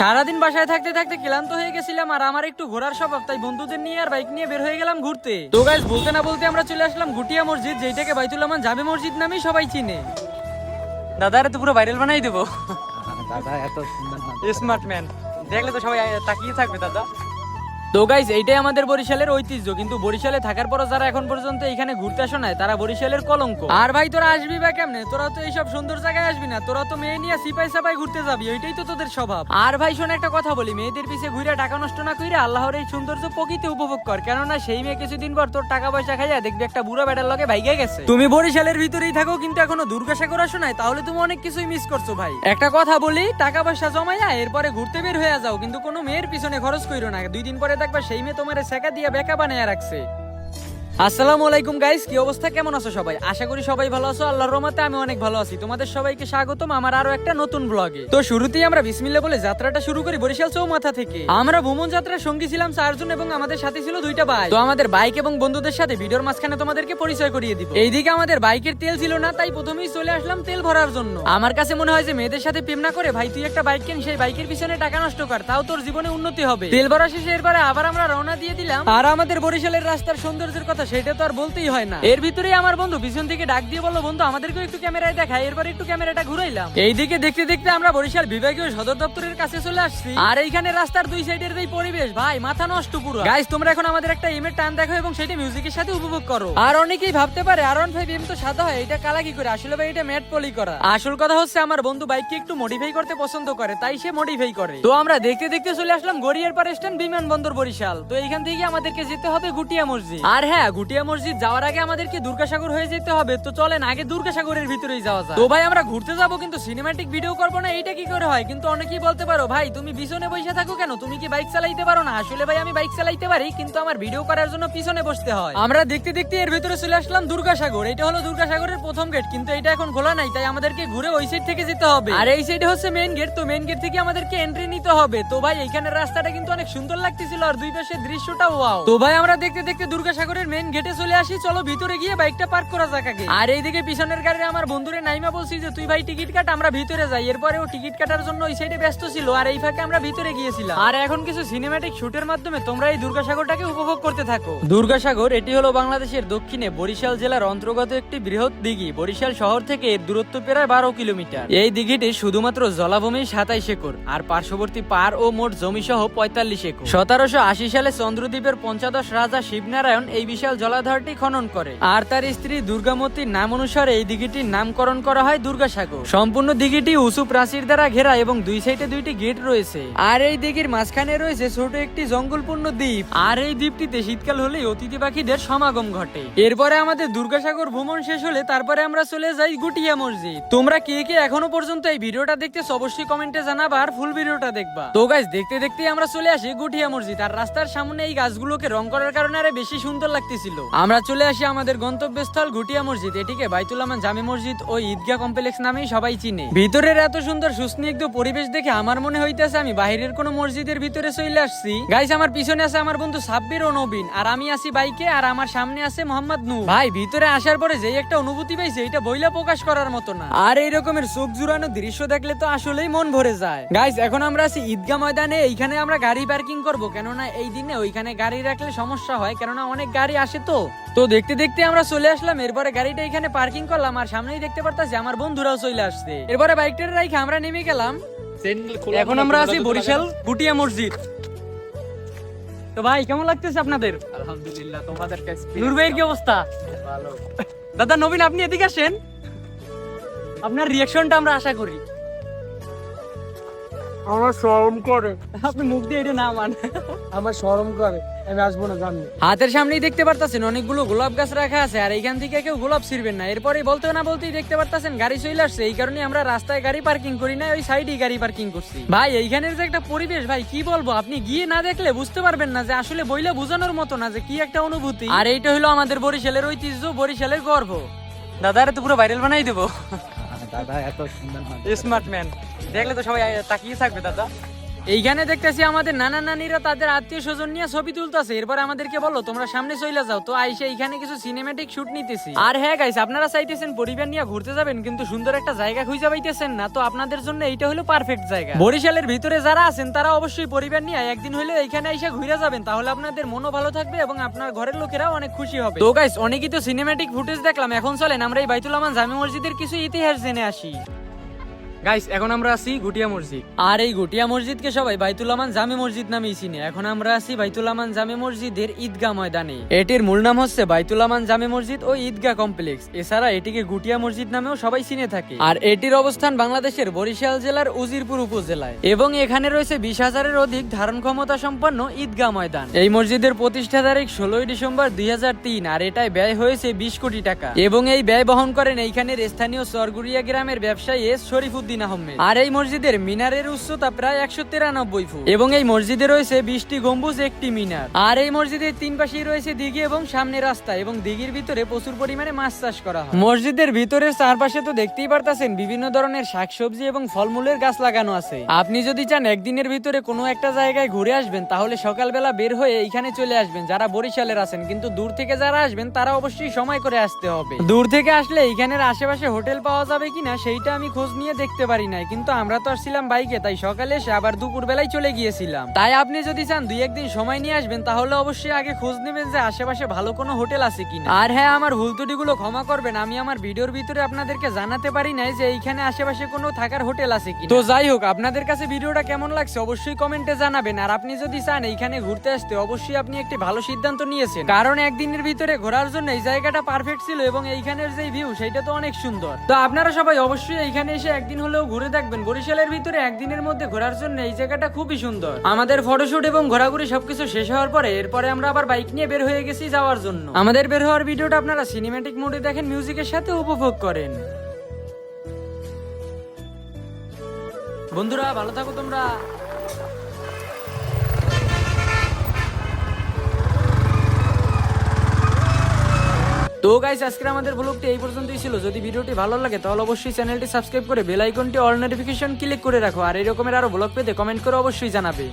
সারাদিন বাসায় থাকতে থাকতে ক্লান্ত হয়ে গেছিলাম আর আমার একটু ঘোরার স্বভাব তাই বন্ধুদের নিয়ে আর বাইক নিয়ে বের হয়ে গেলাম ঘুরতে। তো গাইজ বলতে না বলতে আমরা চলে আসলাম গুটিয়া মসজিদ যেটাকে বাইতুল রহমান জামে মসজিদ নামেই সবাই চিনে। দাদা তো পুরো ভাইরাল বানাই দেবো। দাদা এত সুন্দর স্মার্ট ম্যান দেখলে তো সবাই তাকিয়ে থাকবে দাদা। তো গাইজ এইটাই আমাদের বরিশালের ঐতিহ্য। কিন্তু বরিশালে থাকার পরও যারা এখন পর্যন্ত এখানে ঘুরতে আসো নাই, তারা বরিশালের কলঙ্ক। আর ভাই, তোরা আসবি বা কেমনে? তোরা তো এইসব সুন্দর জায়গায় আসবি না। তোরা তো মেয়ে নিয়ে সিপাই সাপাই ঘুরতে যাবি ওইটাই তো তোদের স্বভাব। আর ভাই, শোন একটা কথা বলি, মেয়েদের পিছে ঘুরে টাকা নষ্ট না কইরে আল্লাহর এই সৌন্দর্য প্রকৃতি উপভোগ কর। কেননা সেই মেয়ে কিছুদিন পর তোর টাকা পয়সা খাইয়া দেখবি একটা বুড়ো বেটার লগে ভাইগে গেছে। তুমি বরিশালের ভিতরেই থাকো, কিন্তু এখনও দুর্গাসাগর আসো নাই, তাহলে তুমি অনেক কিছুই মিস করছ ভাই। একটা কথা বলি, টাকা পয়সা জমাইয়া এরপরে ঘুরতে বের হয়ে যাও, কিন্তু কোনো মেয়ের পিছনে খরচ কইরো না। দুই দিন পরে দেখবা সেই মেয়ে তোমার সেকা দিয়া বেকা বানায় রাখছে। আসসালামু আলাইকুম গাইস কি অবস্থা? কেমন আছো সবাই? আশা করি সবাই ভালো আছো। আল্লাহর রহমতে আমি অনেক ভালো আছি। তোমাদের সবাইকে স্বাগতম আমার আরও একটা নতুন ব্লগে তো শুরুতেই আমরা বিসমিল্লাহ বলে যাত্রাটা শুরু করি বরিশাল চৌমাথা থেকে। আমরা ভ্রমণ যাত্রার সঙ্গী ছিলাম চারজন এবং আমাদের সাথে ছিল দুইটা বাইক তো আমাদের বাইক এবং বন্ধুদের সাথে ভিডিওর মাঝখানে তোমাদেরকে পরিচয় করিয়ে দিব। এইদিকে আমাদের বাইকের তেল ছিল না, তাই প্রথমেই চলে আসলাম তেল ভরার জন্য। আমার কাছে মনে হয় যে মেয়েদের সাথে প্রেম না করে, ভাই, তুই একটা বাইক কেন? সেই বাইকের পিছনে টাকা নষ্ট কর, তাও তোর জীবনে উন্নতি হবে। তেল ভরা শেষে এরপরে আবার আমরা রওনা দিয়ে দিলাম। আর আমাদের বরিশালের রাস্তার সৌন্দর্যের কথা সেটা তো আর বলতেই হয় না। এর ভিতরেই আমার বন্ধু পিছন থেকে ডাক দিয়ে বলল বন্ধু আমাদেরকেও একটু ক্যামেরায় দেখায় এরপর একটু ক্যামেরাটা ঘুরাইলাম। এইদিকে দেখতে দেখতে আমরা বরিশাল বিভাগীয় সদর দপ্তরের কাছে চলে আসছি। আর এইখানে রাস্তার দুই সাইডের এই পরিবেশ ভাই মাথা নষ্ট পুরো। গাইস তোমরা এখন আমাদের একটা এমের টান দেখো এবং সেটা মিউজিকের সাথে উপভোগ করো। আর অনেকেই ভাবতে পারে আর ওয়ান ফাইভ এম তো সাদা হয় এটা কালা কি করে? আসলে ভাই এটা ম্যাট পলি করা। আসল কথা হচ্ছে আমার বন্ধু বাইককে একটু মডিফাই করতে পছন্দ করে তাই সে মডিফাই করে। তো আমরা দেখতে দেখতে চলে আসলাম গড়িয়ার পার স্ট্যান্ড বিমানবন্দর বরিশাল। তো এইখান থেকে আমাদেরকে যেতে হবে গুটিয়া মসজিদ। আর হ্যাঁ গুটিয়া মসজিদ যাওয়ার আগে আমাদেরকে দুর্গাসাগর হয়ে যেতে হবে। তো চলেন, আগে দুর্গাসাগরের ভিতরেই যাওয়া যায় তো ভাই, আমরা ঘুরতে যাব, কিন্তু সিনেমাটিক ভিডিও করব না, এইটা কি করে হয়? কিন্তু অনেকেই বলতে পারো, ভাই, তুমি পিছনে বসে থাকো কেন? তুমি কি বাইক চালাইতে পারো না? আসলে ভাই, আমি বাইক চালাইতে পারি, কিন্তু আমার ভিডিও করার জন্য পিছনে বসতে হয়। আমরা দেখতে দেখতে এর ভিতরে চলে আসলাম দুর্গাসাগর। এটা হলো দুর্গাসাগরের প্রথম গেট কিন্তু এটা এখন খোলা নাই, তাই আমাদেরকে ঘুরে ওই সাইড থেকে যেতে হবে। আর এই সাইডে হচ্ছে মেইন গেট তো মেইন গেট থেকে আমাদেরকে এন্ট্রি নিতে হবে। তো ভাই এইখানের রাস্তাটা কিন্তু অনেক সুন্দর লাগতেছিল, আর দুই পাশের দৃশ্যটা ওয়াও তো ভাই, আমরা দেখতে দেখতে দুর্গাসাগরের মেইন গেটে চলে আসি চলো ভিতরে গিয়ে বাইকটা পার্ক করা যাক আগে। আর এইদিকে পিছনের গাড়ি আমার বন্ধুরে নাইমা বলছি যে তুই ভাই টিকিট কাট আমরা ভিতরে যাই। এরপরে ও টিকিট কাটার জন্য ওই সাইডে ব্যস্ত ছিল আর এই ফাঁকে আমরা ভিতরে গিয়েছিলাম। আর এখন কিছু সিনেম্যাটিক শুটের মাধ্যমে তোমরা এই দুর্গাসাগরটাকে উপভোগ করতে থাকো। দুর্গাসাগর এটি হলো বাংলাদেশের দক্ষিণে বরিশাল জেলার অন্তর্গত একটি বৃহৎ দিঘি। বরিশাল শহর থেকে এর দূরত্ব প্রায় বারো কিলোমিটার। এই দিঘিটি শুধুমাত্র জলাভূমি সাতাইশ একর আর পার্শ্ববর্তী পার ও মোট জমি সহ পঁয়তাল্লিশ একর। সতেরোশো আশি সালে চন্দ্রদ্বীপের পঞ্চাদশ রাজা শিবনারায়ণ এই বিশাল জলাধারটি খনন করে। আর তার স্ত্রী দুর্গামতির নাম অনুসারে এই দিঘিটির নামকরণ করা হয় দুর্গাসাগর। সম্পূর্ণ দিঘিটি উঁচু প্রাচীর দ্বারা ঘেরা এবং দুই সাইডে দুইটি গেট রয়েছে। আর এই দিঘির মাঝখানে রয়েছে ছোট একটি জঙ্গলপূর্ণ দ্বীপ। আর এই দ্বীপটিতে শীতকাল হলেই অতিথি পাখিদের সমাগম ঘটে। এরপরে আমাদের দুর্গাসাগর ভ্রমণ শেষ হলে তারপরে আমরা চলে যাই গুটিয়া মসজিদ। তোমরা কে কে এখনও পর্যন্ত এই ভিডিওটা দেখতেছো অবশ্যই কমেন্টে জানাবা আর ফুল ভিডিওটা দেখবা। তো গাইজ দেখতে দেখতে আমরা চলে আসি গুটিয়া মসজিদ। আর রাস্তার সামনে এই গাছগুলোকে রং করার কারণে আরও বেশি সুন্দর লাগতেছিল আমরা চলে আসি আমাদের গন্তব্যস্থল গুটিয়া মসজিদ। এটিকে বাইতুল আমান জামে মসজিদ ও ঈদগাহ কমপ্লেক্স নামেই সবাই চিনে। ভিতরের এত সুন্দর সুস্নিগ্ধ পরিবেশ দেখে আমার মনে হইতেছে আমি বাইরের কোনো মসজিদের ভিতরে চলে আসছি। গাইস আমার পিছনে আছে আমার বন্ধু সাব্বির ও নবীন, আর আমি আছি বাইকে, আর আমার সামনে আছে মোহাম্মদ নূর। ভাই, ভিতরে আসার পরে যেই একটা অনুভূতি পাইছে, এটা বইলা প্রকাশ করার মতো না। আর এই রকমের চোখ জুড়ানো দৃশ্য দেখলে তো আসলেই মন ভরে যায়। গাইস এখন আমরা আছি ঈদগাহ ময়দানে, এইখানে আমরা গাড়ি পার্কিং করব, কেননা এই দিনে ওইখানে গাড়ি রাখলে সমস্যা হয়, কেননা অনেক গাড়ি আসে তো। তো দেখতে দেখতে আমরা চলে আসলাম এরপরে গাড়িটা এখানে পার্কিং করলাম আর সামনেই দেখতে পারতাছি আমার বন্ধুরাও চলে আসছে। এরপরে বাইকটা রাইখে আমরা নেমে গেলাম। এখন আমরা আছি বরিশাল গুটিয়া মসজিদ। তো ভাই কেমন লাগতেছে আপনাদের? আলহামদুলিল্লাহ তোমাদের নূর ভাইয়ের কি অবস্থা? ভালো। দাদা নবীন আপনি এদিকে আসেন। আপনার রিয়াকশনটা আমরা আশা করি। আমার শরম করে। আপনি মুখ দিয়ে এটা না মান আমার শরম করে আমি আসব না জানি হাতের সামনেই দেখতে পারতাছেন অনেকগুলো গোলাপ গাছ রাখা আছে আর এইখান থেকে কেউ গোলাপ ছিড়বেন না। এরপরে বলতে না বলতেই দেখতে পারতাছেন গাড়ি চলে আসছে। এই কারণে আমরা রাস্তায় গাড়ি পার্কিং করি না ওই সাইডেই গাড়ি পার্কিং করছি। ভাই এইখানের যে একটা পরিবেশ ভাই কি বলব? আপনি গিয়ে না দেখলে বুঝতে পারবেন না যে আসলে বইলে বোঝানোর মতো না যে কি একটা অনুভূতি। আর এইটা হলো আমাদের বরিশালের ঐতিহ্য বরিশালের গর্ব। দাদারে তো পুরো ভাইরাল বানাই দেবো। দাদা এত সুন্দর স্মার্ট ম্যান দেখলে তো সবাই তাকিয়ে থাকবে, দাদা। এইখানে দেখতেছি আমাদের নানা নানিরা তাদের আত্মীয় স্বজন নিয়ে ছবি তুলতেছে। এরপর আমাদেরকে বলো, তোমরা সামনে চলে যাও। তো আইসে এইখানে কিছু সিনেমেটিক শুট নিতেছি। আর হ্যাঁ গাইস আপনারা চাইতেছেন পরিবার নিয়ে ঘুরতে যাবেন, কিন্তু সুন্দর একটা জায়গা খুঁজে পাইতেছেন না। তো আপনাদের জন্য এইটা হলো পারফেক্ট জায়গা। বরিশালের ভিতরে যারা আছেন, তারা অবশ্যই পরিবার নিয়ে একদিন হলেও এইখানে এসে ঘুরে যাবেন। তাহলে আপনাদের মনও ভালো থাকবে এবং আপনার ঘরের লোকেরাও অনেক খুশি হবে। তো গাইস অনেকই তো সিনেমেটিক ফুটেজ দেখলাম। এখন চলেন, আমরা এই বাইতুল আমান জামি মসজিদের কিছু ইতিহাস জেনে আসি। গাইস এখন আমরা আছি গুটিয়া মসজিদ। আর এই গুটিয়া মসজিদকে সবাই জামে মসজিদ এখন আমরা আছি জামে মসজিদের ঈদগাহ ময়দানে। এটির মূল নাম হচ্ছে জামে মসজিদ ও ঈদগাহ কমপ্লেক্স। এছাড়া এটিকে গুটিয়া মসজিদ নামেও সবাই চিনে থাকে। আর এটির অবস্থান বাংলাদেশের বরিশাল জেলার উজিরপুর উপজেলায়। এবং এখানে রয়েছে বিশ হাজারের অধিক ধারণ ক্ষমতা সম্পন্ন ঈদগাহ ময়দান। এই মসজিদের প্রতিষ্ঠা তারিখ ষোলোই ডিসেম্বর দুই হাজার তিন, আর এটায় ব্যয় হয়েছে বিশ কোটি টাকা। এবং এই ব্যয় বহন করেন এইখানের স্থানীয় চরগুড়িয়া গ্রামের ব্যবসায়ী এস শরীফুদ্দিন আহমেদ। আর এই মসজিদের মিনারের উচ্চতা প্রায় একশো তিরানব্বই ফুট। এবং এই মসজিদে রয়েছে বিশটি গম্বুজ, একটি মিনার। আর এই মসজিদের তিন পাশেই রয়েছে দিঘি এবং সামনে রাস্তা এবং দিঘির ভিতরে প্রচুর পরিমাণে মাছ চাষ করা হয়। মসজিদের ভিতরের চারপাশে তো দেখতেই পারতাছেন বিভিন্ন ধরনের শাকসবজি এবং ফলমূলের গাছ লাগানো আছে। আপনি যদি চান একদিনের ভিতরে কোনো একটা জায়গায় ঘুরে আসবেন, তাহলে সকালবেলা বের হয়ে এইখানে চলে আসবেন, যারা বরিশালের আছেন। কিন্তু দূর থেকে যারা আসবেন, তারা অবশ্যই সময় করে আসতে হবে। দূর থেকে আসলে এইখানের আশেপাশে হোটেল পাওয়া যাবে কিনা, সেইটা আমি খোঁজ নিয়ে দেখতে পারি নাই, কিন্তু আমরা তো আসছিলাম বাইকে, তাই সকালে এসে আবার দুপুর বেলায় চলে গিয়েছিলাম। তাই আপনি যদি চান দুই একদিন সময় নিয়ে আসবেন, তাহলে অবশ্যই আগে খোঁজ নেবেন যে আশেপাশে ভালো কোনো হোটেল আছে কিনা। আর হ্যাঁ আমার ভুল ত্রুটিগুলো ক্ষমা করবেন, আমি আমার ভিডিওর ভিতরে আপনাদেরকে জানাতে পারি নাই যে এইখানে আশেপাশে কোনো থাকার হোটেল আছে কিনা। তো যাই হোক, আপনাদের কাছে ভিডিওটা কেমন লাগছে অবশ্যই কমেন্টে জানাবেন, আর আপনি যদি চান এইখানে ঘুরতে আসতে, অবশ্যই আপনি একটি ভালো সিদ্ধান্ত নিয়েছেন। কারণ একদিনের ভিতরে ঘোরার জন্য এই জায়গাটা পারফেক্ট ছিল, এবং এইখানের যে ভিউ সেটা তো অনেক সুন্দর। তো আপনারা সবাই অবশ্যই এইখানে এসে একদিন হলেও ঘুরে দেখবেন, বরিশালের ভিতরে একদিনের মধ্যে ঘোরার জন্য এই জায়গাটা খুবই সুন্দর। আমাদের ফটোশুট এবং ঘোরাঘুরি সবকিছু শেষ হওয়ার পরে এরপরে আমরা আবার বাইক নিয়ে বের হয়ে গেছি যাওয়ার জন্য। আমাদের বের হওয়ার ভিডিওটা আপনারা সিনেমেটিক মোডে দেখেন মিউজিকের সাথে উপভোগ করেন। বন্ধুরা, ভালো থাকো তোমরা। তো গাইস আজকে আমাদের ব্লগটি এই পর্যন্তই ছিল। যদি ভিডিওটি ভালো লাগে, তাহলে অবশ্যই চ্যানেলটি সাবস্ক্রাইব করে বেল আইকনটি অল নোটিফিকেশন ক্লিক করে রাখো। আর এরকমের আরও ব্লগ পেতে কমেন্ট করে অবশ্যই জানাবে।